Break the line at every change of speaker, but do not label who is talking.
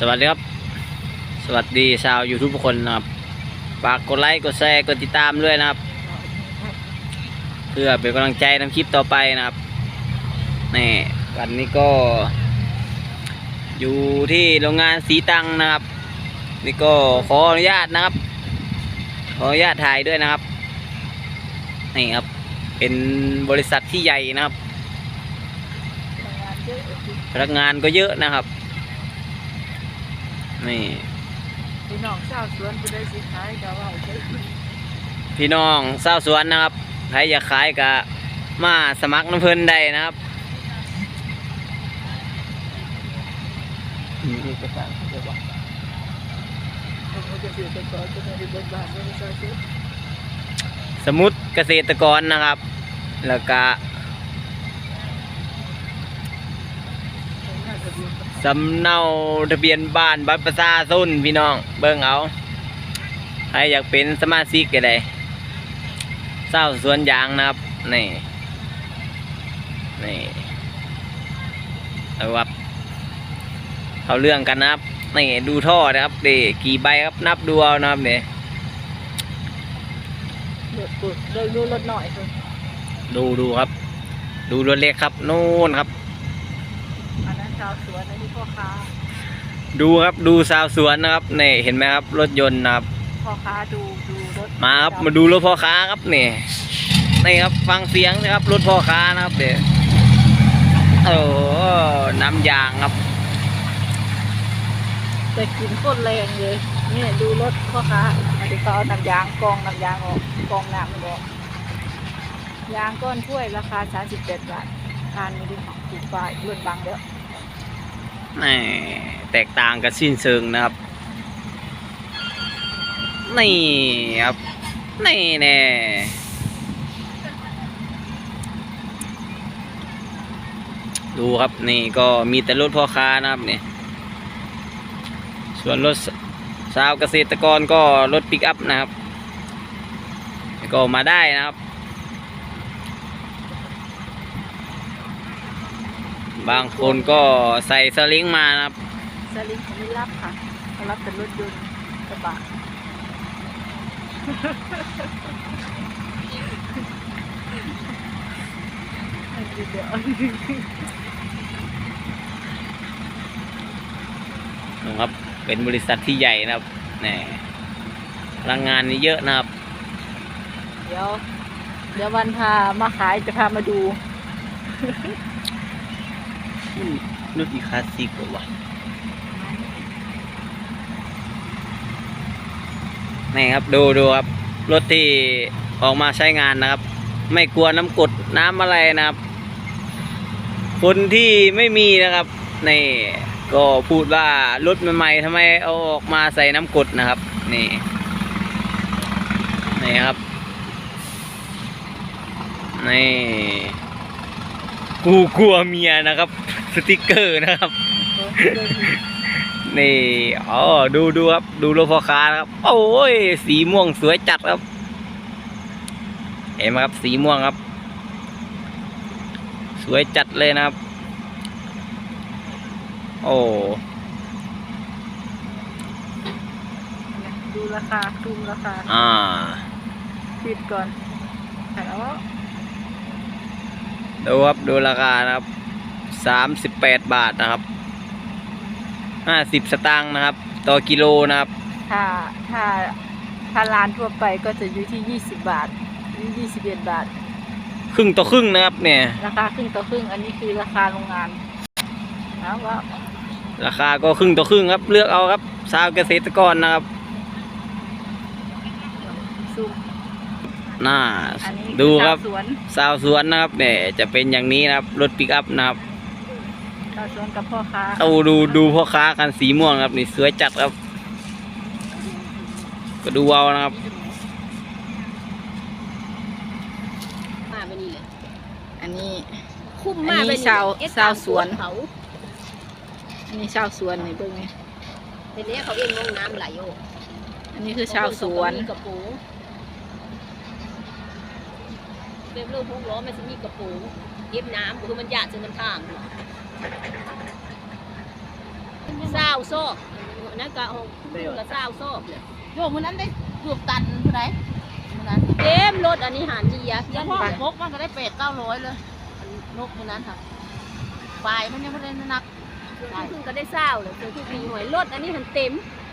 สวัสดีครับ สวัสดีชาว YouTube ทุกคนนะครับฝากกดไลค์กดแชร์กดติดตามด้วยนะครับ เพื่อเป็นกำลังใจทำคลิปต่อไปนะครับนี่วันนี้ก็ อยู่ที่โรงงานสีตังนะครับ นี่ก็ขออนุญาตนะครับ ขออนุญาตถ่ายด้วยนะครับนี่ครับ เป็นบริษัทที่ใหญ่นะครับพนักงานก็เยอะนะครับ นี่
พี่น้องชาวสวนจะได้สิขายก็ว่าใช่
พี่น้องเศร้าวสวนนะครับใครอยากขายก็มาสมัครน้ำเพลินได้นะครับ มีเอกสารเรียกว่า
ผมก็จะเสียตัวจะได้บทบาทในชาวสวน
สมุดเกษตรกรนะครับ แล้วก็
น่าจะดี
สำเนาทะเบียนบ้านบัตรประชาชนพี่น้อง เบิ่งเอาใครอยากเป็นสมาชิกก็ได้เศร้าวสวนยางนะครับ นี่นี่เอาครับเอาเรื่องกันนะครับนี่ดูท่อนะครับเด็กี่ใบครับนับดูเอานะครับเนี่ย
เดือดปุดเดินดูรถหน่อยคุณ
ดูดูครับ ดูรถเล็กครับนู่นครับ
อันนั้น ชาวสวนอันนี้พ่อค้า
ดูครับดูสาวสวนนะครับนี่เห็นไหมครับรถยนต์นะครับ
พ่อค้าดูดูรถ
มาครับมาดูรถพ่อค้าครับนี่นี่ครับฟังเสียงนะครับรถพ่อค้านะครับเดี๋ยวโอ้โหน้ำยางครับ
แต่กินโคตรแรงเลยเนี่ยดูรถพ่อค้าอันนี้เขาเอาน้ำยางกองน้ำยางออกกองน้ำมันออกยางก้อนถ้วยราคา37บาททานไม่ได้ของถูกป้ายรุ่นบางเด้อ
นี่ แตกต่างกันสิ้นเชิงนะครับ นี่ครับนี่แน่ดูครับนี่ก็มีแต่รถพ่อค้านะครับนี่ส่วนรถชาวเกษตรกรก็รถปิกอัพนะครับ ก็มาได้นะครับ บางคนก็ใส่สลิงมานะครับ
สลิงเขาไม่รับค่ะเขารับแต่รถยนต์กระบะอันนี้เดี๋ยว
นะครับ เป็นบริษัทที่ใหญ่นะครับนี่พลังงานนี่เยอะนะครับ
เดี๋ยว เดี๋ยววันพามาขายจะพามาดู
รุ่นอีคลาสสิกว่านี่ครับดูดูครับ รถที่ออกมาใช้งานนะครับ ไม่กลัวน้ำกดน้ำอะไรนะครับ คนที่ไม่มีนะครับนี่ก็พูดว่ารถใหม่ๆทำไมเอาออกมาใส่น้ำกดนะครับ นี่นี่ครับนี่กูกลัวเมียนะครับ สติกเกอร์นะครับ นี่อ๋อดูดูครับ ดูรถพ่อค้านะครับ โอ้ย สีม่วงสวยจัดครับ เห็นไหมครับ สีม่วงครับ สวยจัดเลยนะครับ โอ้
ดูราคาดูราคา
อ่า
ปิดก่อนแล้ว
ดูครับ ดูราคานะครับ สามสิบแปดบาทนะครับห้าสิบสตางค์นะครับ ต่อกิโลนะครับ
ถ้าถ้าถ้าร้านทั่วไปก็จะอยู่ที่20บาทหรือ21บาท
ครึ่งต่อครึ่งนะครับเนี่ย
ราคาครึ่งต่อครึ่ง อันนี้คือราคาโรงงานนะว่า
ราคาก็ครึ่งต่อครึ่งครับ เลือกเอาครับชาวเกษตรกรนะครับ
ซูม
น่า
อันนี้
ดูครับ
ชาวสวน
ชาวสวนนะครับเนี่ยจะเป็นอย่างนี้นะครับรถปิกอัพนะครับ
ชาวสวนกับพ่อค้า
เอาดูดูพ่อค้าคันสีม่วงครับนี่สวยจัดครับ ก็ดูเอานะครับ
มาไปนี่เลย
อันนี้
คุ้ม
อั
มานก
นี้
ไป
ชาว
เอ็ด
ชาวสวน
เขา
อันนี้ชาวสวนนี่เบิ่งนี่
ในนี้เขาเอ็นมองน้ำไหลโอ้
อันนี้คือชาวสวน
มีกระปูเป็นเรื่องพวกล้อมันจะมีกระปูเก็บน้ำคือมันหยาดจนน้ำทาง
ช
เศร้าโซ่นั่นก็ของคุณละเศร้าโซ่เนี่ย
โยมมื้อนั้นได้เกือบตันเท่าไหร่มื้อนั้น
เต็มรถอันนี้หารดีอะ
ยั
ยั
น
น
พ่อ
ไป
พกมันก็ได้เป็ดเก้าร้อยเลยอันนกมื้อนั้นค่ะปลายมันยังไม่ได้นัก
คือก็ได้เศร้าเลยคือคือปีหวยรถอันนี้หันเต็ม
อ